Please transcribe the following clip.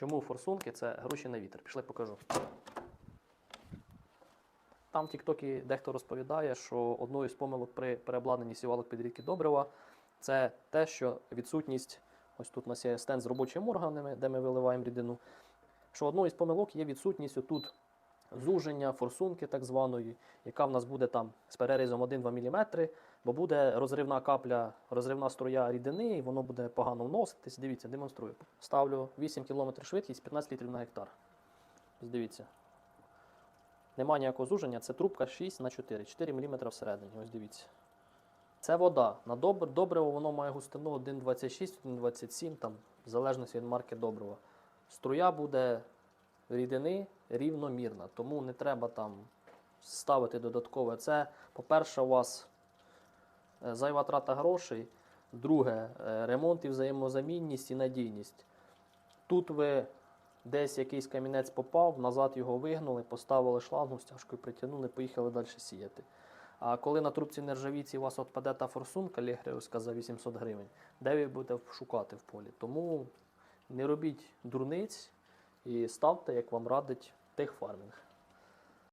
Чому форсунки це гроші на вітер? Пішли покажу. Там в Тіктокі дехто розповідає, що одною з помилок при переобладнанні сівалок підрідки добрива це те, що відсутність, ось тут у нас є стенд з робочими органами, де ми виливаємо рідину. Що одною з помилок є відсутність отут зуження, форсунки так званої, яка в нас буде там з перерізом 1-2 мм, бо буде розривна капля, розривна струя рідини, і воно буде погано вноситись. Дивіться, демонструю. Ставлю 8 км швидкість, 15 літрів на гектар. Дивіться. Нема ніякого зуження, це трубка 6 на 4, 4 мм всередині. Ось дивіться. Це вода. На добр, добриво воно має густину 1,26, 1,27, там, в залежності від марки добрива. Струя буде рідини рівномірна, тому не треба там ставити додаткове. Це, по-перше, у вас е, зайва трата грошей. Друге, е, ремонт і взаємозамінність і надійність. Тут ви десь якийсь камінець попав, назад його вигнули, поставили шлангу, стяжкою притягнули, поїхали далі сіяти. А коли на трубці нержавійці у вас отпаде та форсунка лігрівська за 800 гривень, де ви будете шукати в полі? Тому не робіть дурниць і ставте, як вам радить техфармінг.